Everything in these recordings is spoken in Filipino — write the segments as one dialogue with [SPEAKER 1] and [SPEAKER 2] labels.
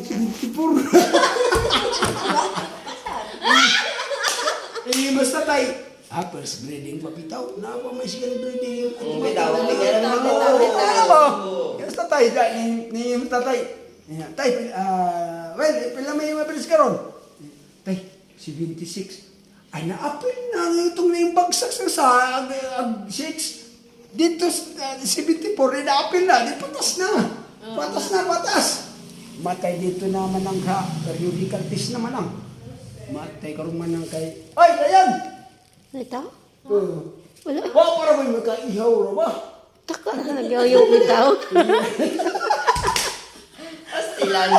[SPEAKER 1] Eh, basta tay. Ah, first grading pa bitaw. Na pa may second grading.
[SPEAKER 2] Oo, bitaw. Bitaw, bitaw, bitaw.
[SPEAKER 1] Ano ba? Basta tay, ni ni tatay. Tay, ah, well, pila may mabilis ka ron? Tay, 76. Ay, naapil na itong na yung bagsak sa sa ag, ag 6. Dito, uh, 74, eh, naapil na. Di patas na. Patas na, patas. Matay dito naman ang ha, periodical test naman ang. Matay karon man ang kay... Ay, ayan!
[SPEAKER 3] Ito?
[SPEAKER 1] Uh,
[SPEAKER 3] Wala.
[SPEAKER 1] Wa para ba makaihaw ra ba?
[SPEAKER 3] Taka na nagyayok bitaw.
[SPEAKER 2] Astilan.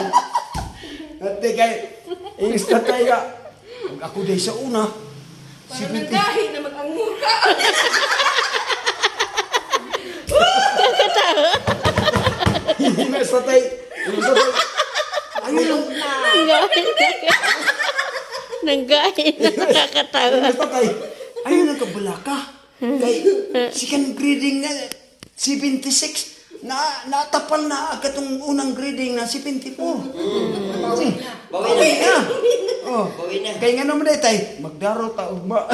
[SPEAKER 1] At di kay Ingis na tayo ka. Pag ako day sa una, si
[SPEAKER 4] Parang
[SPEAKER 1] Binti,
[SPEAKER 4] nagkahi na mag-angmur ka.
[SPEAKER 1] hindi na sa tayo. Hindi sa tayo. Ayun lang.
[SPEAKER 3] Nanggahin na. Na nakakatawa.
[SPEAKER 1] Ayun sa tayo. Ayun lang kabala ka. Kay second grading na 76 na natapal na agad ang unang grading na 74.
[SPEAKER 2] Bawi
[SPEAKER 1] Bawi
[SPEAKER 2] na.
[SPEAKER 1] na. Oh.
[SPEAKER 2] Bawi na.
[SPEAKER 1] Kaya nga naman tay, magdaro ta ugma.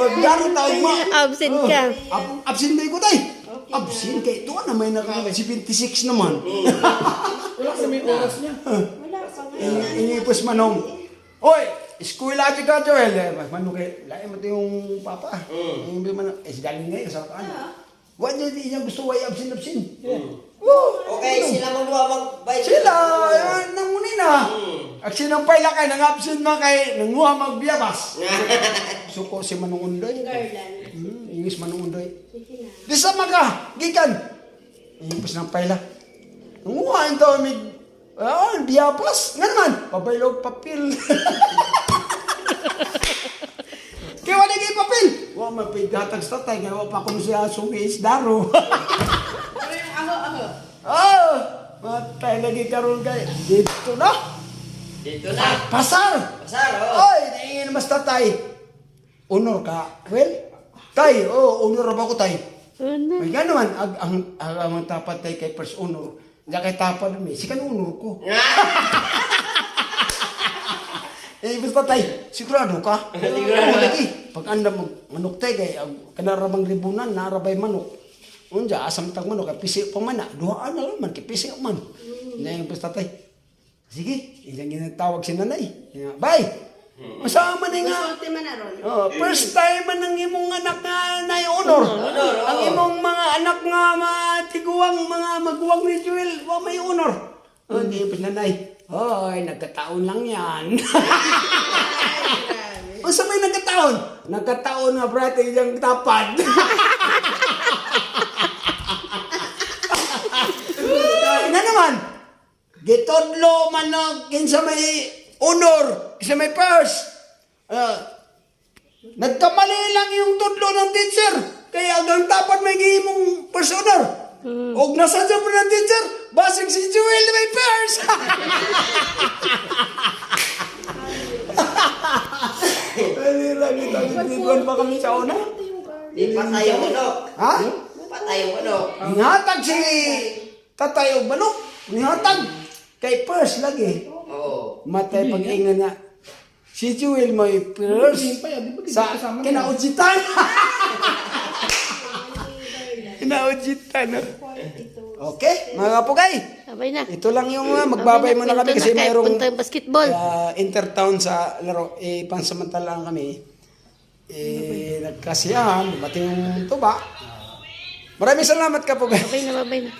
[SPEAKER 1] magdaro ta ugma.
[SPEAKER 3] Absent ka.
[SPEAKER 1] Ab absent day ko tay. Absent kay ito na may naka 76 naman.
[SPEAKER 4] Wala may oras niya.
[SPEAKER 1] Ini ipos manong. Oy, school lagi ka Joel. Eh, Manong kay lain mo yung papa. Yung bi man eh si galing ngayon sa kan. Wa niya di niya gusto way absent. Oh,
[SPEAKER 2] Okay, sila mo dua mag-bike.
[SPEAKER 1] Sila, yun, nangunin na. At sinang pala kay nang absent mo kay nanguha magbiyabas. Suko si Manong Undoy. Hmm, ingis Manong Undoy. Di sa maka, gikan. Ingis ng pala. Nanguha ito, may, ah, biyabas. Nga naman, pabaylog papil. Kaya wala kay papel. Wa mapighatag sa tatay, kaya pa kung siya sungis daro.
[SPEAKER 4] Pero yung aho-aho.
[SPEAKER 1] Oh, matay lagi karon kay dito na.
[SPEAKER 2] Dito na.
[SPEAKER 1] Pasar.
[SPEAKER 2] Pasar, oh.
[SPEAKER 1] Oy, naingin mas tatay. Honor ka. Well, tay, oh, honor ba ko tay?
[SPEAKER 3] Ano?
[SPEAKER 1] May ganaman, ag, ang, ang, ang tapat tay kay first honor. Tapat mi, si kan honor ko. Eh, basta tay, sigurado ka?
[SPEAKER 2] Sigurado.
[SPEAKER 1] Lagi. Pag anda mag manok tay kay kanarabang ribunan, narabay manok. Unja, asam tag manok, kay pisi pa man na. Duhaan na lang man, kay pisi man. Na yung basta tay. Sige, ilang ginatawag si nanay. Bye! Masama na nga.
[SPEAKER 4] Ron.
[SPEAKER 1] Oh, first time man ang imong anak nga na honor. Ang
[SPEAKER 2] oo.
[SPEAKER 1] imong mga anak nga matiguang mga maguwang Joel, wa may honor. Oh, di pa nanay. Hoy, nagkataon lang yan. o sa may nagkataon? Nagkataon nga brate yung tapad. na naman. Gitodlo man na kinsa may honor, kinsa may purse. Ah, nagkamali lang yung tudlo ng teacher. Kaya hanggang tapat may gihimong purse honor. Og nasa dyan po ng teacher, basig si Joel may purse. Dali lang ito. Nagtituan pa kami sa una.
[SPEAKER 2] Di pa tayo ano.
[SPEAKER 1] Ha?
[SPEAKER 2] Pa tayo ano.
[SPEAKER 1] Nihatag si tatay og manok. Nihatag. Kay purse lagi.
[SPEAKER 2] Oo.
[SPEAKER 1] Matay pag-ingan nga. Si Jewel may purse. Sa kinaujitan. kinaujitan. No? Okay, mga kapugay.
[SPEAKER 3] Sabay na.
[SPEAKER 1] Ito lang yung uh, magbabay muna kami kasi mayroong
[SPEAKER 3] basketball.
[SPEAKER 1] uh, intertown sa laro. Eh, pansamantala lang kami. Eh, nagkasiyahan. Bati yung tuba. Maraming salamat kapugay.
[SPEAKER 3] Babay na, babay na.